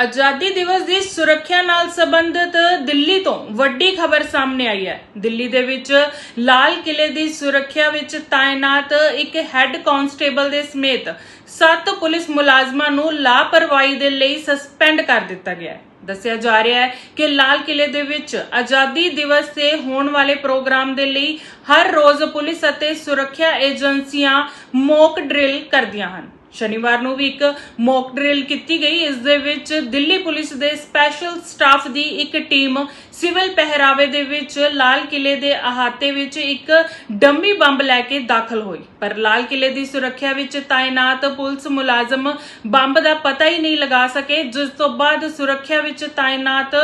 ਆਜ਼ਾਦੀ ਦਿਵਸ ਦੀ ਸੁਰੱਖਿਆ ਨਾਲ ਸੰਬੰਧਿਤ ਦਿੱਲੀ ਤੋਂ ਵੱਡੀ ਖਬਰ ਸਾਹਮਣੇ ਆਈ ਹੈ। ਦਿੱਲੀ ਦੇ ਵਿੱਚ ਲਾਲ ਕਿਲੇ ਦੀ ਸੁਰੱਖਿਆ ਵਿੱਚ ਤਾਇਨਾਤ ਇੱਕ ਹੈੱਡ ਕਾਂਸਟੇਬਲ ਦੇ ਸਮੇਤ ਸੱਤ ਪੁਲਿਸ ਮੁਲਾਜ਼ਮਾਂ ਨੂੰ ਲਾਪਰਵਾਹੀ ਦੇ ਲਈ ਸਸਪੈਂਡ ਕਰ ਦਿੱਤਾ ਗਿਆ ਹੈ। ਦੱਸਿਆ ਜਾ ਰਿਹਾ ਹੈ ਕਿ ਲਾਲ ਕਿਲੇ ਦੇ ਵਿੱਚ ਆਜ਼ਾਦੀ ਦਿਵਸ ਤੇ ਹੋਣ ਵਾਲੇ ਪ੍ਰੋਗਰਾਮ ਦੇ ਲਈ ਹਰ ਰੋਜ਼ ਪੁਲਿਸ ਅਤੇ ਸੁਰੱਖਿਆ ਏਜੰਸੀਆਂ ਮੌਕ ਡਰਿਲ ਕਰਦੀਆਂ ਹਨ। ਸ਼ਨੀਵਾਰ ਨੂੰ ਵੀ ਇੱਕ ਮੌਕ ਡਰਿਲ ਕੀਤੀ ਗਈ, ਇਸ ਦੇ ਵਿੱਚ ਦਿੱਲੀ ਪੁਲਿਸ ਦੇ ਸਪੈਸ਼ਲ ਸਟਾਫ ਦੀ ਇੱਕ ਟੀਮ ਸਿਵਲ ਪਹਿਰਾਵੇ ਦੇ ਵਿੱਚ ਲਾਲ ਕਿਲੇ ਦੇ ਅਹਾਤੇ ਵਿੱਚ ਇੱਕ ਡੰਮੀ ਬੰਬ ਲੈ ਕੇ ਦਾਖਲ ਹੋਈ। ਪਰ ਲਾਲ ਕਿਲੇ ਦੀ ਸੁਰੱਖਿਆ ਵਿੱਚ ਤਾਇਨਾਤ ਪੁਲਿਸ ਮੁਲਾਜ਼ਮ ਬੰਬ ਦਾ ਪਤਾ ਹੀ ਨਹੀਂ ਲਗਾ ਸਕੇ, ਜਿਸ ਤੋਂ ਬਾਅਦ ਸੁਰੱਖਿਆ ਵਿੱਚ ਤਾਇਨਾਤ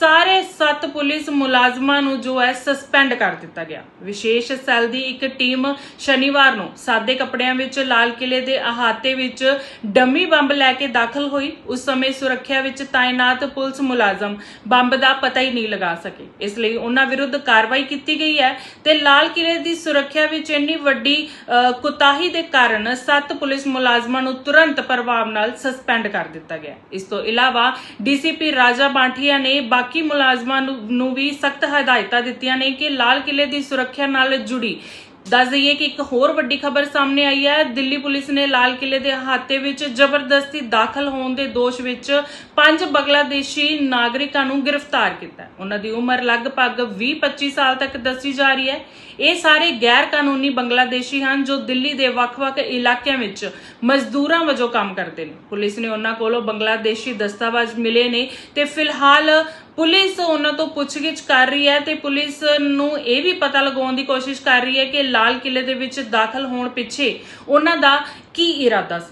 ਸਾਰੇ ਸੱਤ ਪੁਲਿਸ ਮੁਲਾਜ਼ਮਾਂ ਨੂੰ ਜੋ ਹੈ ਸਸਪੈਂਡ ਕਰ ਦਿੱਤਾ ਗਿਆ। ਵਿਸ਼ੇਸ਼ ਸੈੱਲ ਦੀ ਇੱਕ ਟੀਮ ਸ਼ਨੀਵਾਰ ਨੂੰ ਸਾਦੇ ਕੱਪੜਿਆਂ ਵਿੱਚ, ਲਾਲ ਕਿਲੇ ਦੇ ਅਹਾਤੇ ਵਿੱਚ ਡੰਮੀ ਬੰਬ ਲੈ ਕੇ ਦਾਖਲ ਹੋਈ। ਉਸ ਸਮੇਂ ਸੁਰੱਖਿਆ ਵਿੱਚ ਤਾਇਨਾਤ ਪੁਲਿਸ ਮੁਲਾਜ਼ਮ ਬੰਬ ਦਾ ਪਤਾ ਹੀ ਨਹੀਂ ਲਗਾ ਸਕੇ। ਇਸ ਲਈ ਉਹਨਾਂ ਵਿਰੁੱਧ ਕਾਰਵਾਈ ਕੀਤੀ ਗਈ ਹੈ ਤੇ ਲਾਲ ਕਿਲੇ ਦੀ ਸੁਰੱਖਿਆ ਵਿੱਚ ਇੰਨੀ ਵੱਡੀ ਕੁਤਾਹੀ ਦੇ ਕਾਰਨ ਸੱਤ ਪੁਲਿਸ ਮੁਲਾਜ਼ਮਾਂ ਨੂੰ ਤੁਰੰਤ ਪ੍ਰਭਾਵ ਨਾਲ ਸਸਪੈਂਡ ਕਰ ਦਿੱਤਾ ਗਿਆ। ਇਸ ਤੋਂ ਇਲਾਵਾ ਡੀਸੀਪੀ ਰਾਜਾ ਬਾਂਠੀਆ ਨੇ ਬਾਕੀ ਬਾਕੀ ਮੁਲਾਜ਼ਮਾਂ ਨੂੰ ਵੀ ਸਖਤ ਹਦਾਇਤਾਂ ਦਿੱਤੀਆਂ ਨੇ ਕਿ ਲਾਲ ਕਿਲੇ ਦੀ ਸੁਰੱਖਿਆ ਨਾਲ ਜੁੜੀ। ਦੱਸ ਦਈਏ ਕਿ ਇੱਕ ਹੋਰ ਵੱਡੀ ਖਬਰ ਸਾਹਮਣੇ ਆਈ ਹੈ। ਦਿੱਲੀ ਪੁਲਿਸ ਨੇ ਲਾਲ ਕਿਲੇ ਦੇ ਅਹਾਤੇ ਵਿੱਚ ਜ਼ਬਰਦਸਤੀ ਦਾਖਲ ਹੋਣ ਦੇ ਦੋਸ਼ ਵਿੱਚ ਪੰਜ ਬੰਗਲਾਦੇਸ਼ੀ ਨਾਗਰਿਕਾਂ ਨੂੰ ਗ੍ਰਿਫਤਾਰ ਕੀਤਾ। ਉਹਨਾਂ ਦੀ ਉਮਰ ਲਗਭਗ 20-25 ਸਾਲ ਤੱਕ ਦੱਸੀ ਜਾ ਰਹੀ ਹੈ। ਇਹ ਸਾਰੇ ਗੈਰ ਕਾਨੂੰਨੀ ਬੰਗਲਾਦੇਸ਼ੀ ਹਨ ਜੋ ਦਿੱਲੀ ਦੇ ਵੱਖ-ਵੱਖ ਇਲਾਕਿਆਂ ਵਿੱਚ ਮਜ਼ਦੂਰਾਂ ਵਜੋਂ ਕੰਮ ਕਰਦੇ ਨੇ। ਪੁਲਿਸ ਨੇ ਉਹਨਾਂ ਕੋਲੋਂ ਬੰਗਲਾਦੇਸ਼ੀ ਦਸਤਾਵੇਜ਼ ਮਿਲੇ ਨੇ ਤੇ ਫਿਲਹਾਲ ਪੁਲਿਸ ਉਹਨਾਂ ਤੋਂ ਪੁੱਛਗਿੱਛ ਕਰ ਰਹੀ ਹੈ ਤੇ ਪੁਲਿਸ ਨੂੰ ਇਹ ਵੀ ਪਤਾ ਲਗਾਉਣ ਦੀ ਕੋਸ਼ਿਸ਼ ਕਰ ਰਹੀ ਹੈ ਕਿ ਲਾਲ ਕਿਲੇ ਦੇ ਵਿੱਚ ਦਾਖਲ ਹੋਣ ਪਿੱਛੇ ਉਹਨਾਂ ਦਾ ਕੀ ਇਰਾਦਾ ਸੀ।